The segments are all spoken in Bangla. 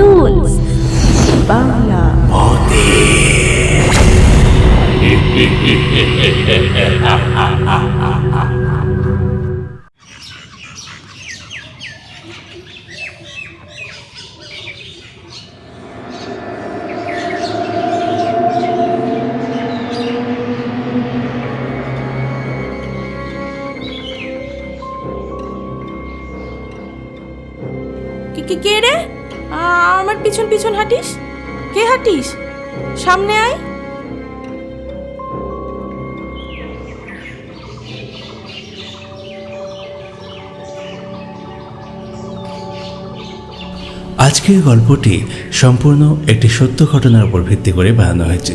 টুলস বাংলা কে সামনে আয়। আজকের গল্পটি সম্পূর্ণ একটি সত্য ঘটনার উপর ভিত্তি করে বানানো হয়েছে।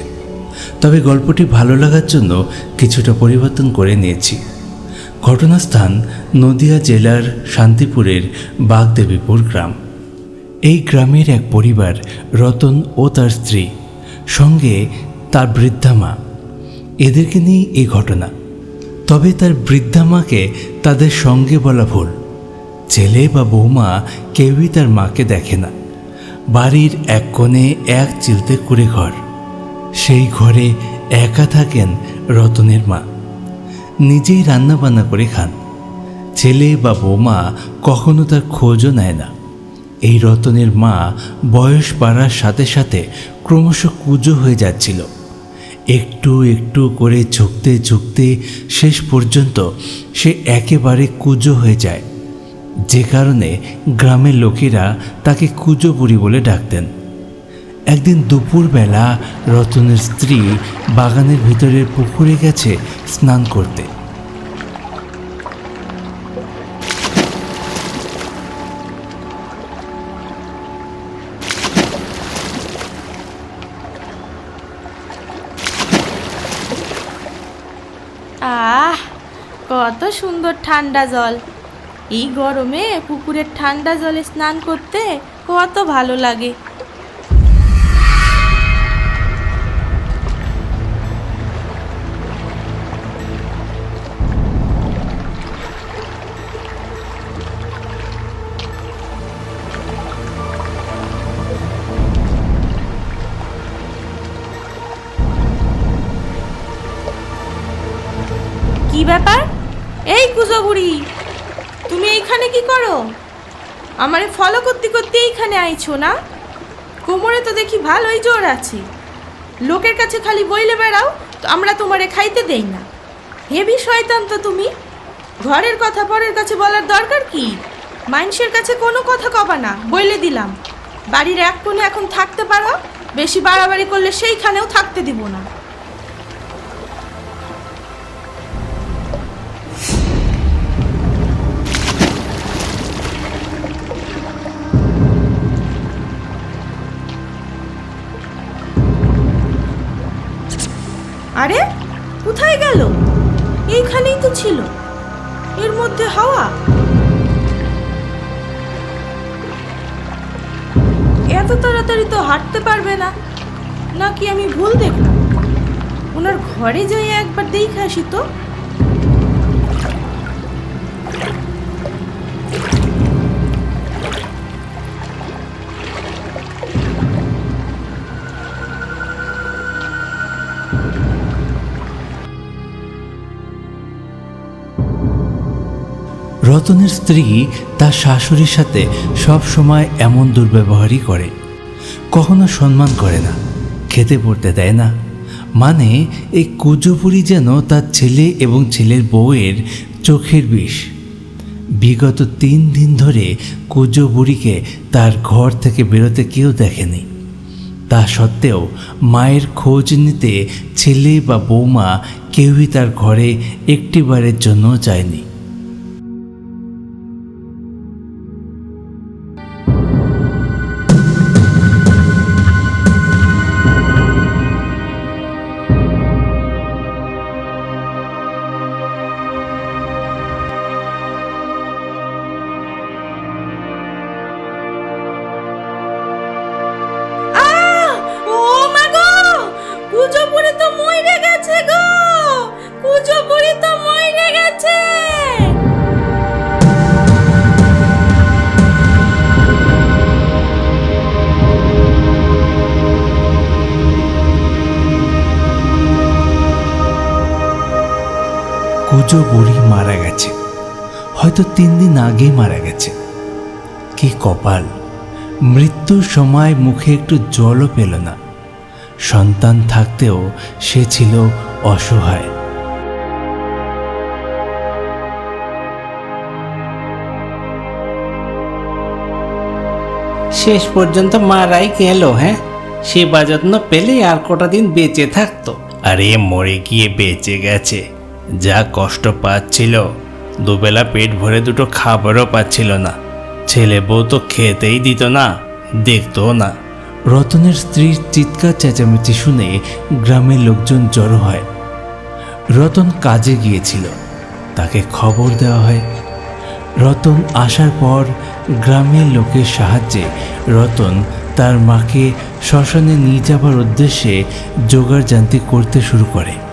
তবে গল্পটি ভালো লাগার জন্য কিছুটা পরিবর্তন করে নিয়েছি। ঘটনাস্থান নদিয়া জেলার শান্তিপুরের বাগদেবীপুর গ্রাম। এই গ্রামের এক পরিবার রতন ও তার স্ত্রী সঙ্গে তার বৃদ্ধা মা। এদেরকে নিয়েই এই ঘটনা। তবে তার বৃদ্ধা মাকে তাদের সঙ্গে বলা ভুল। ছেলে বা বৌমা কেউই তার মাকে দেখে না। বাড়ির এক কোণে এক চিলতে কুড়ে ঘর। সেই ঘরে একা থাকেন রতনের মা। নিজেই রান্না বান্না করে খান। ছেলে বা বৌমা কখনো তার খোঁজও নেয় না। এই রতনের মা বয়স বাড়ার সাথে সাথে ক্রমশ কুজো হয়ে যাচ্ছিল। একটু একটু করে ঝুঁকতে ঝুঁকতে শেষ পর্যন্ত সে একেবারে কুজো হয়ে যায়। যে কারণে গ্রামের লোকেরা তাকে কুজো বুড়ি বলে ডাকতেন। একদিন দুপুরবেলা রতনের স্ত্রী বাগানের ভিতরের পুকুরে গেছে স্নান করতে। ঠান্ডা জল। এই গরমে পুকুরের ঠান্ডা জলে স্নান করতে কত ভালো লাগে। কি ব্যাপার এই কুজো বুড়ি তুমি এইখানে কি করো? আমারে ফলো করতে করতে এইখানে আইছো না? কোমরে তো দেখি ভালোই জোর আছে। লোকের কাছে খালি বইলে বেড়াও, তো আমরা তোমারে খাইতে দেই না। হেভি শয়তান তো তুমি, ঘরের কথা পরের কাছে বলার দরকার কি? মানুষের কাছে কোনো কথা কবা না, বইলে দিলাম। বাড়ির এক কোণে এখন থাকতে পারো, বেশি বাড়াবাড়ি করলে সেইখানেও থাকতে দিব না। আরে, কোথায় গেল? এইখানেই তো ছিল। এর মধ্যে হাওয়া। এত তাড়াতাড়ি তো হাঁটতে পারবে না। নাকি আমি ভুল দেখলাম? ওনার ঘরে যাই একবার দেখে আসি তো। রতনের স্ত্রী তার শাশুড়ির সাথে সব সময় এমন দুর্ব্যবহারই করে। কখনো সম্মান করে না, খেতে পড়তে দেয় না। মানে এই কুজোপুরি যেন তার ছেলে এবং ছেলের বউয়ের চোখের বিষ। বিগত তিন দিন ধরে কুজো বুড়িকে তার ঘর থেকে বেরোতে কেউ দেখেনি। তা সত্ত্বেও মায়ের খোঁজ নিতে ছেলে বা বৌমা কেউই তার ঘরে একটিবারের জন্য যায়নি। কুজো বুড়ি মারা গেছে। হয়তো তিন দিন আগে মারা গেছে। কি কপাল। মৃত্যুর সময় মুখে একটু জলও পেল না। সন্তান থাকতেও সে ছিল অসহায়। শেষ পর্যন্ত মারাই গেল হ্যাঁ? সেবা যত্ন পেলে আর কটা দিন বেঁচে থাকতো। আরে মরে গিয়ে বেঁচে গেছে। যা কষ্ট পাচ্ছিল। দুবেলা পেট ভরে দুটো খাবারও পাচ্ছিল না। ছেলে বউ তো খেতেই দিত না, দেখতও না। রতনের স্ত্রীর চিৎকার চেঁচামেচি শুনে গ্রামের লোকজন জড়ো হয়। রতন কাজে গিয়েছিল, তাকে খবর দেওয়া হয়। রতন আসার পর গ্রামের লোকের সাহায্যে রতন তার মাকে শ্মশানে নিয়ে যাবার উদ্দেশ্যে জোগাড় জানতি করতে শুরু করে।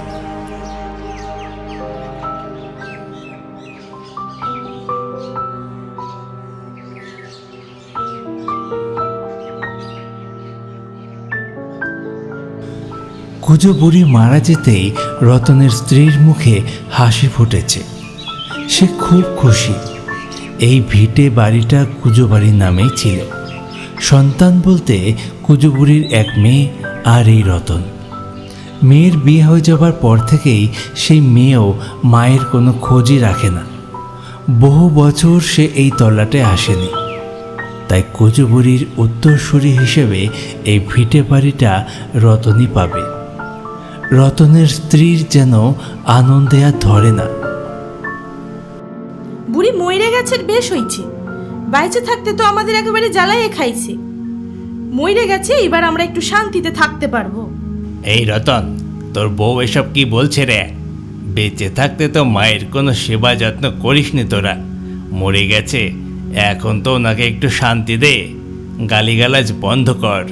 কুজো বুড়ি মারা যেতেই রতনের স্ত্রীর মুখে হাসি ফুটেছে। সে খুব খুশি। এই ভিটে বাড়িটা কুজো বাড়ির নামেই ছিল। সন্তান বলতে কুজো বুড়ির এক মেয়ে আর এই রতন। মেয়ের বিয়ে হয়ে যাবার পর থেকেই সেই মেয়েও মায়ের কোনো খোঁজই রাখে না। বহু বছর সে এই তল্লাটে আসেনি। তাই কুজুবুড়ির উত্তরসূরি হিসেবে এই ভিটে বাড়িটা রতনই পাবে। রতনের স্ত্রীর যেন আনন্দে আর ধরে না। বুড়ি মইরে গেছে বেশ হইছে। বাইচে থাকতে তো আমাদের একেবারে জ্বালাইয়ে খাইছে। মইরে গেছে এবার আমরা একটু শান্তিতে থাকতে পারব। এই রতন তোর বউ এসব কি বলছে রে? বেঁচে থাকতে তো মায়ের কোনো সেবা যত্ন করিসনি তোরা। মরে গেছে এখন তো ওনাকে একটু শান্তি দে। গালিগালাজ বন্ধ কর।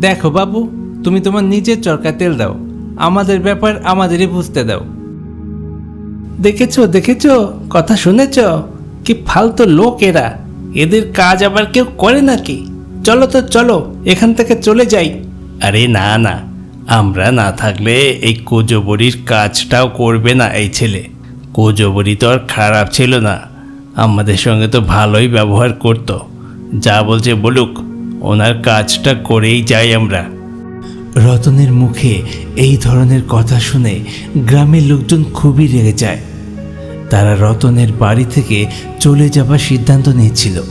দেখো বাবু তুমি তোমার নিজের চরকা তেল দাও। আমাদের ব্যাপার আমাদেরই বুঝতে দাও। দেখেছ দেখেছ? কথা শুনেছ? কি ফালতু লোক এরা। এদের কাজ আবার কেউ করে নাকি? চলো তো, চলো, এখান থেকে চলে যাই। আরে না না, আমরা না থাকলে এই কোজবরির কাজটাও করবে না এই ছেলে। কোজবরি তো আর খারাপ ছিল না। আমাদের সঙ্গে তো ভালোই ব্যবহার করতো। যা বলছে বলুক, ওনার কাজটা করেই যাই আমরা। রতনের মুখে এই ধরনের কথা শুনে গ্রামের লোকজন খুবই রেগে যায়। তারা রতনের বাড়ি থেকে চলে যাবার সিদ্ধান্ত নিয়েছিল।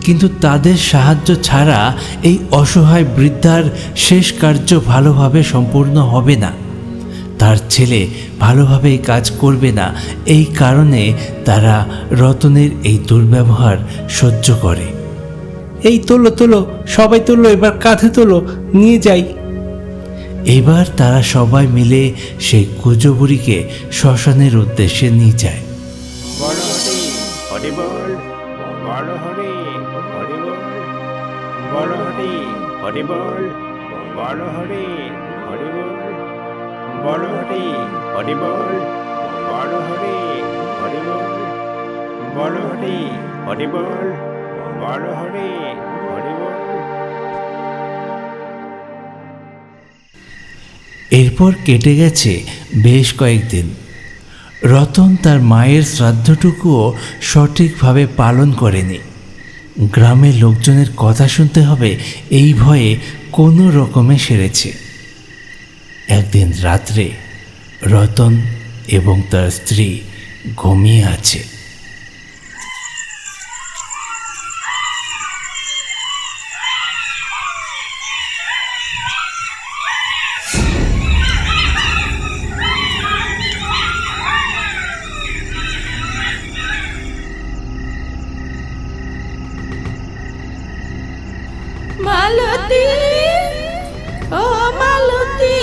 কিন্তু তাদের সাহায্য ছাড়া এই অসহায় বৃদ্ধার শেষ কার্য ভালোভাবে সম্পূর্ণ হবে না। তার ছেলে ভালোভাবে এই কাজ করবে না, এই কারণে তারা রতনের এই দুর্ব্যবহার সহ্য করে। এই তোলো তোলো, সবাই তোলো, এবার কাঁধে তোলো, নিয়ে যাই। এবার তারা সবাই মিলে সেই কুজবুড়িকে শ্মশানের উদ্দেশ্যে নিয়ে যায়। বড় হরি হরি বল, বড় হরি এরপর কেটে গেছে বেশ কয়েকদিন। রতন তার মায়ের শ্রাদ্ধটুকুও সঠিকভাবে পালন করেনি। গ্রামের লোকজনের কথা শুনতে হবে এই ভয়ে কোনো রকমে সেরেছে। একদিন রাত্রে রতন এবং তার স্ত্রী ঘুমিয়ে আছে। মালতী, ও মালতী,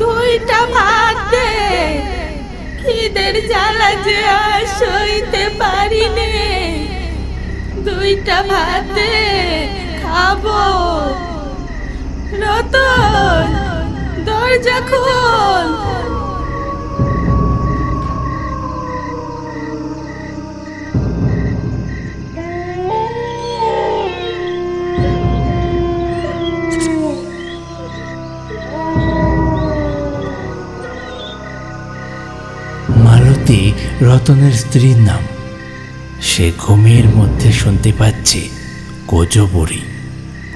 দুইটা ভাত দে খিদের জ্বালা যে আর সইতে পারি নে দুইটা ভাত দে খাব রতন, দরজা খোল। ব্যক্তি রতনের স্ত্রীর নাম। সে ঘুমের মধ্যে শুনতে পাচ্ছে কোজবরি,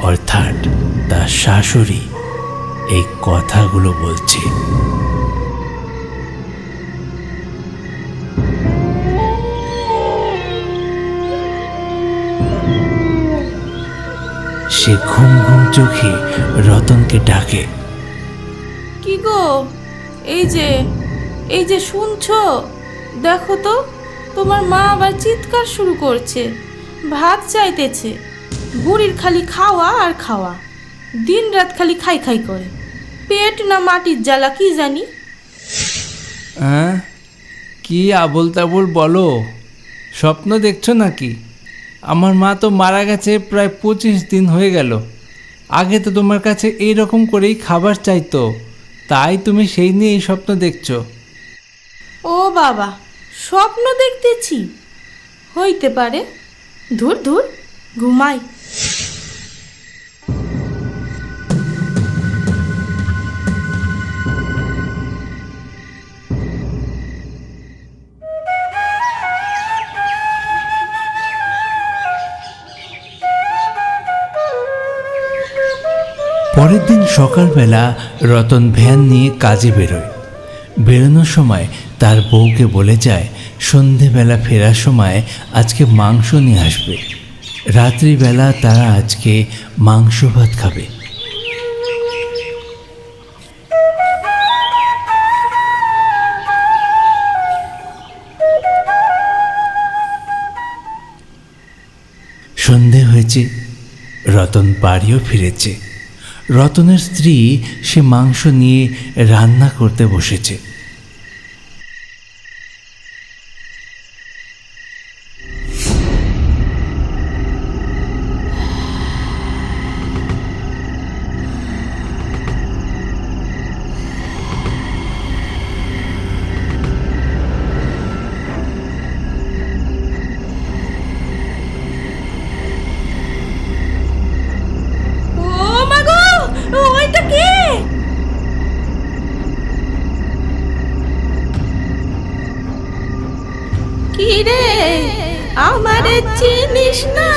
অর্থাৎ তার শাশুড়ি এই কথাগুলো বলছে। সে ঘুম ঘুম চোখে রতনকে ডাকে। কি গো? এই যে এই যে শুনছো? দেখো তো তোমার মা আবার চিৎকার শুরু করছে। ভাত চাইতেছে বুড়ির খালি খাওয়া আর খাওয়া দিন রাত খালি খাই খাই করে। পেট না মাটির জ্বালা কি জানি? হ্যাঁ? কি আবল তাবল বলো? স্বপ্ন দেখছ নাকি? আমার মা তো মারা গেছে প্রায় পঁচিশ দিন হয়ে গেল। আগে তো তোমার কাছে এই রকম করেই খাবার চাইতো। তাই তুমি সেই নিয়ে এই স্বপ্ন দেখছ। ও বাবা স্বপ্ন দেখতেছি। হইতে পারে। ধুর ধুর, ঘুমাই। পরের দিন সকালবেলা রতন ভ্যান নিয়ে কাজে বেরোয়। বেরোনোর সময় তার বউকে বলে যায় সন্ধেবেলা ফেরার সময় আজকে মাংস নিয়ে আসবে। রাত্রিবেলা তারা আজকে মাংস ভাত খাবে। সন্ধে হয়েছে, রতন বাড়িও ফিরেছে। রতনের স্ত্রী সে মাংস নিয়ে রান্না করতে বসেছে। কি রে আমারে চিনিস না?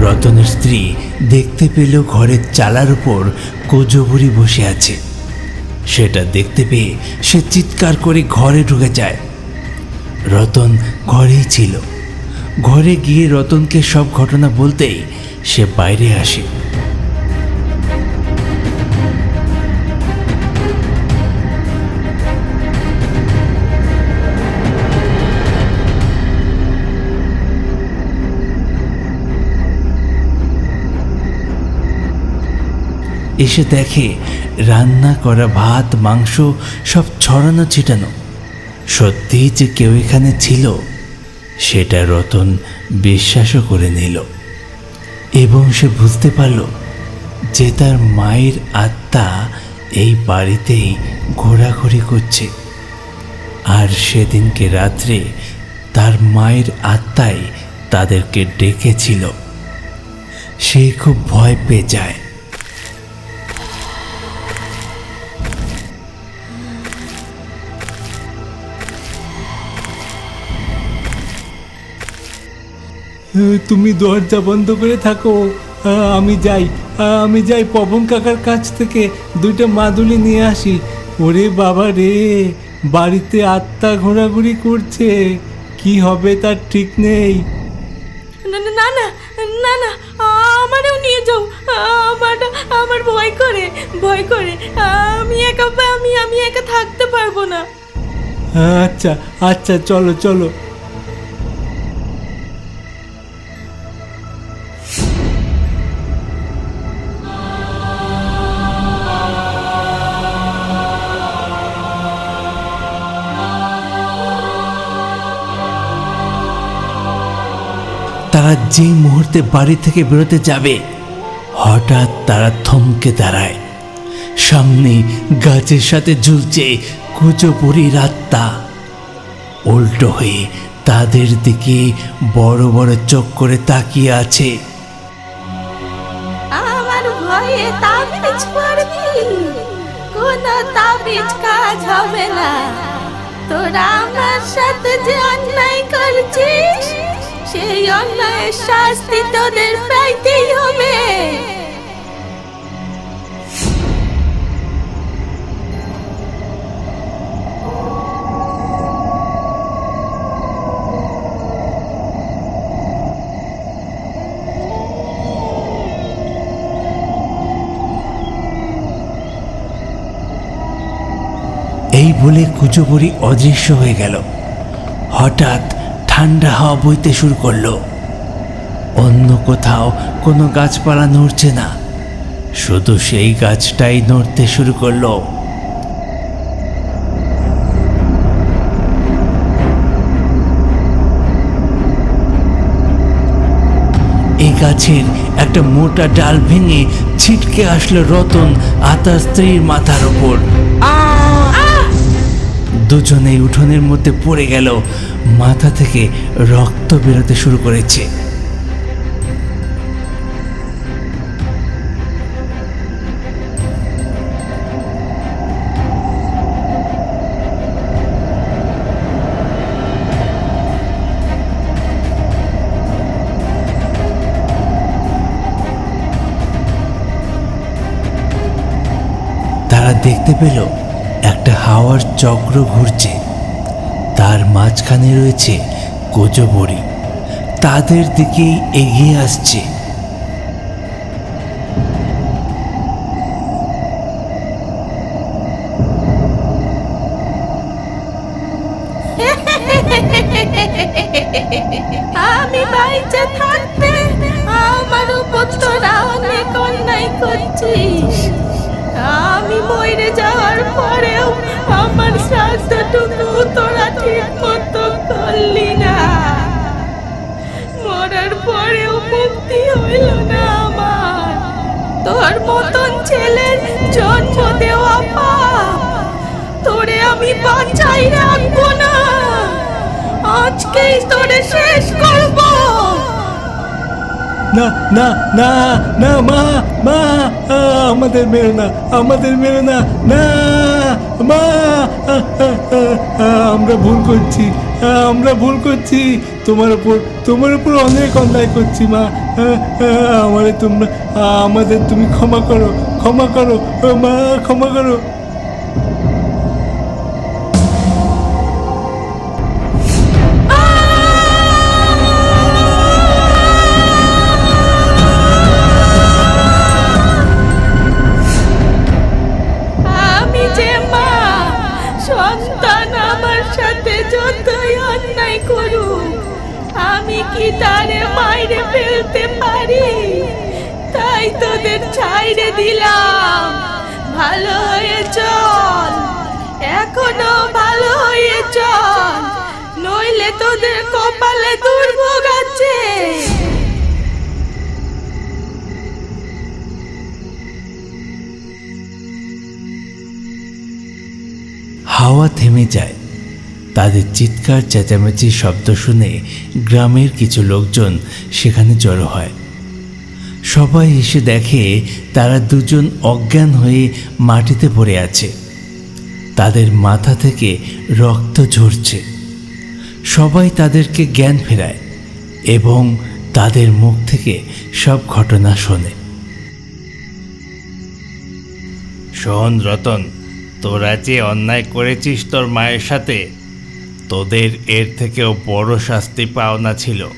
রতনের স্ত্রী দেখতে পেল ঘরের চালার উপর কোজবুরি বসে আছে। সেটা দেখতে পেয়ে সে চিৎকার করে ঘরে ঢুকে যায়। রতন ঘরেই ছিল। ঘরে গিয়ে রতনকে সব ঘটনা বলতেই সে বাইরে আসে। এসে দেখে রান্না করা ভাত, মাংস সব ছড়ানো ছিটানো। সত্যি যে কেউ এখানে ছিল, সেটা রতন বিশ্বাসও করে নিল। এবং সে বুঝতে পারল যে তার মায়ের আত্মা এই বাড়িতেই ঘোরাঘুরি করছে। আর সেদিনকে রাত্রে তার মায়ের আত্মাই তাদেরকে ডেকেছিল। সে খুব ভয় পেয়ে যায়। তুমি দরজা বন্ধ করে থাকো। আমি যাই। আমি যাই। পবন কাকার কাছ থেকে দুইটা মাদুলি নিয়ে আসি। ওরে বাবা রে বাড়িতে আত্মা ঘোরাঘুরি করছে। কি হবে তার ঠিক নেই। না না না না না আমারও নিয়ে যাও। আমার আমার ভয় করে ভয় করে। আমি একা আমি আমি একা থাকতে পারব না। আচ্ছা আচ্ছা চলো চলো। যেই মুহূর্তে বাড়ি থেকে বেরোতে যাবে, হঠাৎ তারা থমকে দাঁড়ায়। সামনে গাছের সাথে ঝুলছে কুচো বুড়ির আত্মা উল্টো হয়ে তাদের দিকে বড় বড় চোখ করে তাকিয়ে আছে। আমার ভয়ে তাবিজ পড়বি তাবিজ কাজ হবে না। তোরা আমার সাথে যে অন্যায় করছিস সেই অন্যায়ের শাস্তি তোদের পাইতেই হবে। এই বলে কুচোবড়ি অদৃশ্য হয়ে গেল। হঠাৎ ঠান্ডা হাওয়া বইতে শুরু করল। অন্য কোথাও কোনো গাছপালা নড়ছে না। শুধু সেই গাছটাই নড়তে শুরু করল। এই গাছের একটা মোটা ডাল ভেঙে ছিটকে আসলো রতন আর তার স্ত্রীর মাথার ওপর। দুজনেই উঠোনের মধ্যে পড়ে গেল মাথা থেকে রক্ত বেরোতে শুরু করেছে। তারা দেখতে পেল হাওয়ার চক্র ঘুরছে। তার মাঝখানে রয়েছে কোজবড়ি তাদের দিকেই এগিয়ে আসছে। আমি বাইচে থাকতে আমার উপর তোরা অনেক অন্যায় করছিস আমি মরে যাওয়ার পরেও আমার শ্রাদ্ধটুকু তোরা ঠিক মতো করলি না। মরার পরেও মুক্তি হইল না আমার। তোর মতন ছেলের জন্ম দেওয়া পাপ, তোরে আমি বাঁচাই রাখব না। আজকেই তোরে শেষ করব। না না না না মা মা আমাদের মেরো না আমাদের মেরো না না মা আমরা ভুল করছি আমরা ভুল করছি। তোমার উপর তোমার উপর অনেক অন্যায় করছি, মা আমারে তোমরা আমাদের তুমি ক্ষমা করো ক্ষমা করো মা, ক্ষমা করো। সাথে যতই অন্যায় করুক, আমি কি তারে মাইরে ফেলতে পারি? তাই তোদের ছাইরে দিলাম। ভালো হয়ে চল, এখনও ভালো হয়ে চল। নইলে তোদের কপালে দুর্ভোগ আছে। হাওয়া থেমে যায়। তাদের চিৎকার চেঁচামেচির শব্দ শুনে গ্রামের কিছু লোকজন সেখানে জড়ো হয়। সবাই এসে দেখে তারা দুজন অজ্ঞান হয়ে মাটিতে পড়ে আছে। তাদের মাথা থেকে রক্ত ঝরছে। সবাই তাদেরকে জ্ঞান ফেরায় এবং তাদের মুখ থেকে সব ঘটনা শোনে। শোন রতন, তোরা যে অন্যায় করেছিস তোর মায়ের সাথে তোদের এর থেকেও বড় শাস্তি পাওনা ছিল।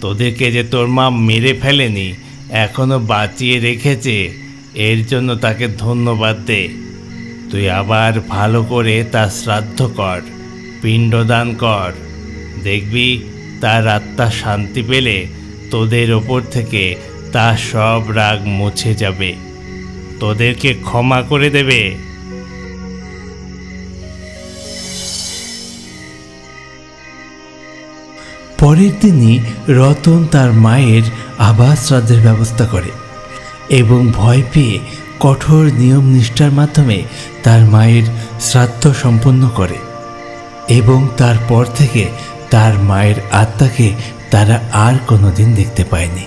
তোদেরকে যে তোর মা মেরে ফেলেনি, এখনও বাঁচিয়ে রেখেছে, এর জন্য তাকে ধন্যবাদ দে। তুই আবার ভালো করে তার শ্রাদ্ধ কর, পিণ্ডদান কর। দেখবি, তার আত্মা শান্তি পেলে তোদের ওপর থেকে তার সব রাগ মুছে যাবে। তোদেরকে ক্ষমা করে দেবে। পরের দিনই রতন তার মায়ের আবার শ্রাদ্ধের ব্যবস্থা করে এবং ভয় পেয়ে কঠোর নিয়ম নিষ্ঠার মাধ্যমে তার মায়ের শ্রাদ্ধ সম্পন্ন করে এবং তারপর থেকে তার মায়ের আত্মাকে তারা আর কোনো দিন দেখতে পায়নি।